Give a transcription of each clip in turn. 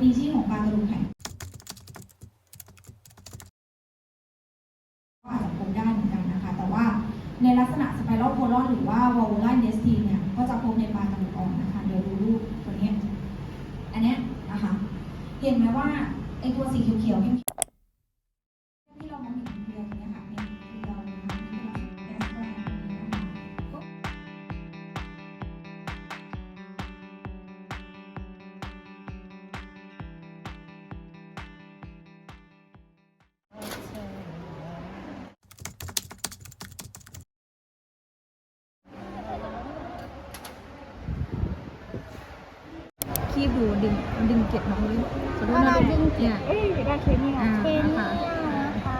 ปีชีส์ของปลากระดูกแข็งก็อาจจะพบได้เหมือนกันนะคะ แต่ว่าในลักษณะสไปรัลโพลอนหรือว่าวอลลันเดสทีเนี่ย ก็จะพบในปลากระดูกอ่อนนะคะ เดี๋ยวดูรูปตัวนี้ อันนี้นะคะ เห็นไหมว่าไอตัวสีเขียวๆ คีบดูดึงดึงเก็บน้องเลยขอโทษเวนะลาดึงเนี่ยเอ้ยได้เคนี่อ่าเคนี่ค่ะนะคะ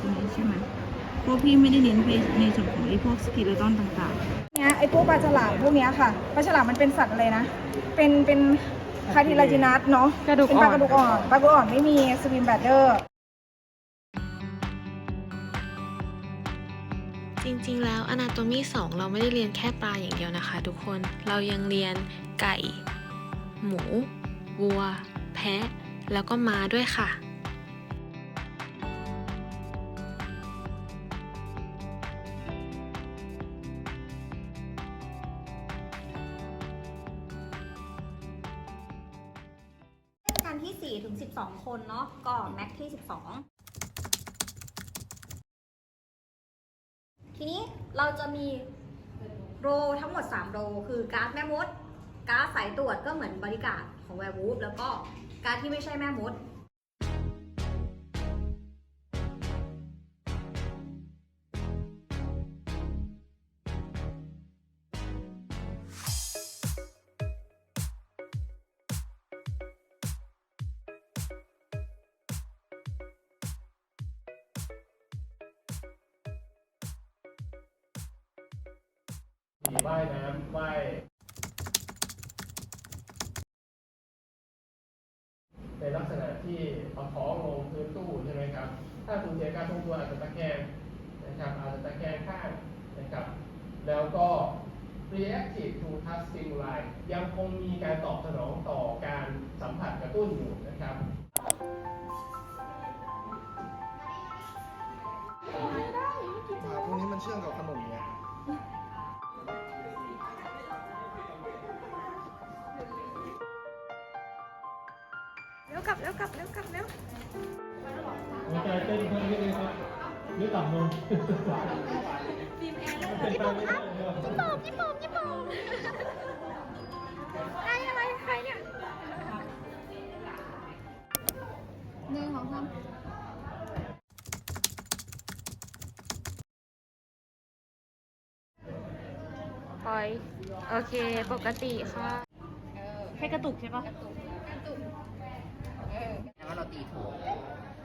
ตรงนี้ใช่ไหมพวกพี่ไม่ได้เน้นไปในส่วนของไอ้พวกสกิเลตอนต่างเนี้ยไอ้พวกปลาฉลามพวกเนี้ยค่ะปลาฉลามมันเป็นสัตว์อะไรนะ เป็นเป็นคาทิลาจินัสเนาะกระดูกเป็นอ่ปอลานกระดูกอ่อนปลากระดูกอ่อนไม่มีสวิมแบดเดอร์จริงๆ แล้ว Anatomy 2 เราไม่ได้เรียนแค่ปลาอย่างเดียวนะคะทุกคน เรายังเรียนไก่ หมู วัว แพะ แล้วก็ม้าด้วยค่ะเล่นกันที่ 4 ถึง 12 คนเนาะก็แม็กที่ 12 ทีนี้เราจะมีโรทั้งหมด 3 โร คือการ์ดแม่มด การ์ดสายตรวจก็เหมือนบริการของแวร์วูฟแล้วก็การ์ดที่ไม่ใช่แม่มดมีว่ายน้ำว่ายในลักษณะที่เอาท้องลงพื้นตู้ใช่ไหมครับ ถ้าคุณเสียการทรง ตัวอาจจะตะแคงนะครับอาจจะตะแคงข้างนะครับ แล้วก็ reactive to touch stimuli ยังคงมีการตอบสนองต่อการสัมผัสกระตุ้นอยู่นะครับอ่าพวกนี้มันเชื่อมกับขนมไงเร็วกลับเร็วกลับเร็วกลับเร็ว หัวใจเต้นเพิ่มนิดนึงครับหรือต่ำลงเป็นไปไม่ได้เลยญี่ปุ่นญี่ปุ่นญี่ปุ่นใครอะไรใครเนี่ยหนึ่งของคำปล่อย โอเค ปกติค่ะๆแค่กระตุกใช่ปะกระตุก แล้วเราตีถูก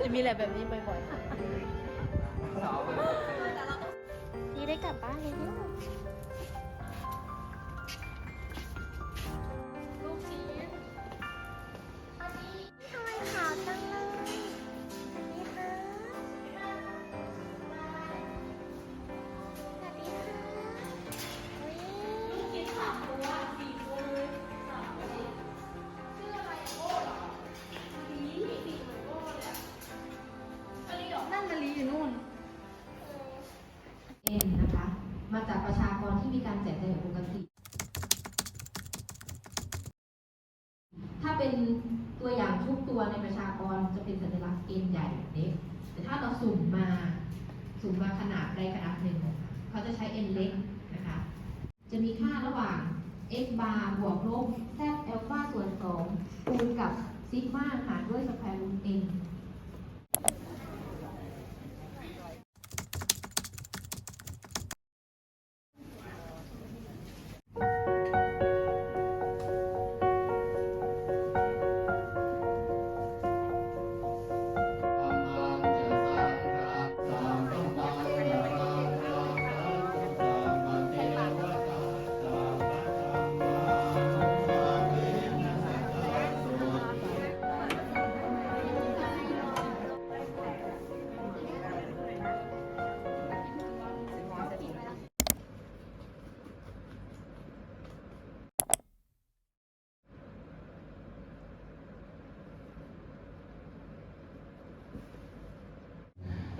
จะมีอะไรแบบนี้บ่อยพี่ได้กลับบ้านเลย ในประชากรจะเป็นสัญลักษณ์เกณฑ์ใหญ่แบบนี้แต่ถ้าเราสุ่มมาสุ่มมาขนาดใดขนาดหนึ่งเขาจะใช้เอ็นเล็กนะคะ จะมีค่าระหว่าง x bar บวกลบ z แอลฟาส่วน2คูณกับซิกมาหารด้วยสแควร์รูท n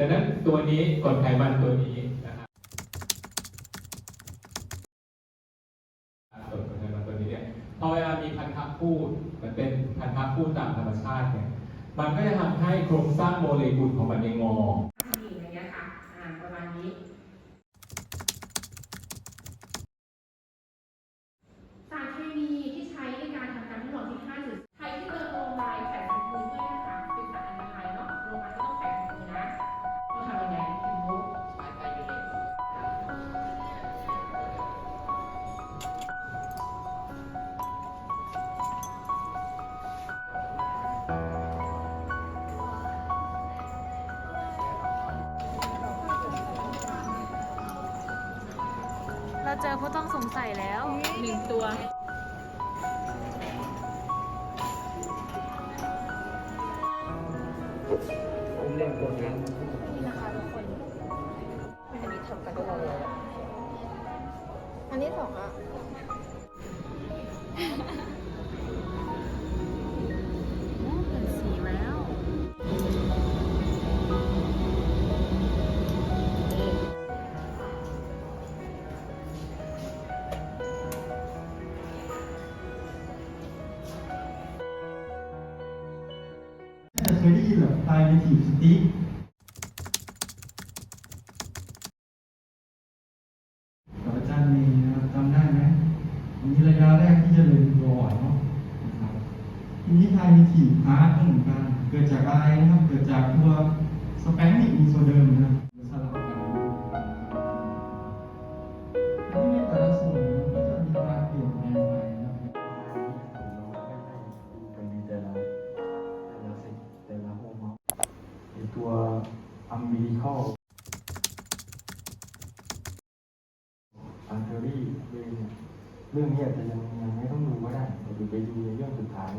ดังนั้นตัวนี้กรดไขมันตัวนี้นะครับกรดไขมันตัวนี้เนี่ยพอเวลามีพันธะพูดมันเป็นพันธะพูดตามธรรมชาติเนี่ยมันก็จะทำให้โครงสร้างโมเลกุลของมันเองงอ เราเจอผู้ต้องสงสัยแล้วหนึ่งตัวนี่นะคะทุกคน อันนี้ทำกันด้ลยอันนี้สองอะ เคยได้ยินแบบไพรเมทีสติ๊กกับอาจารย์เมย์นะครับจำได้ไหมอันนี้ระยะแรกที่จะเลยตัวอ่อนเนาะนะครับทีนี้ไพรเมทีพาร์ทก็เหมือนกัน เกิดจากอะไรนะครับ เกิดจากตัวสแปงนิกมีโซเดิมนะครับ คอลอันเทอรี่เรื่องนี้อาจจะยังยังไม่ต้องดูก็ได้แต่ดูไปดูในเรื่องสุดท้าย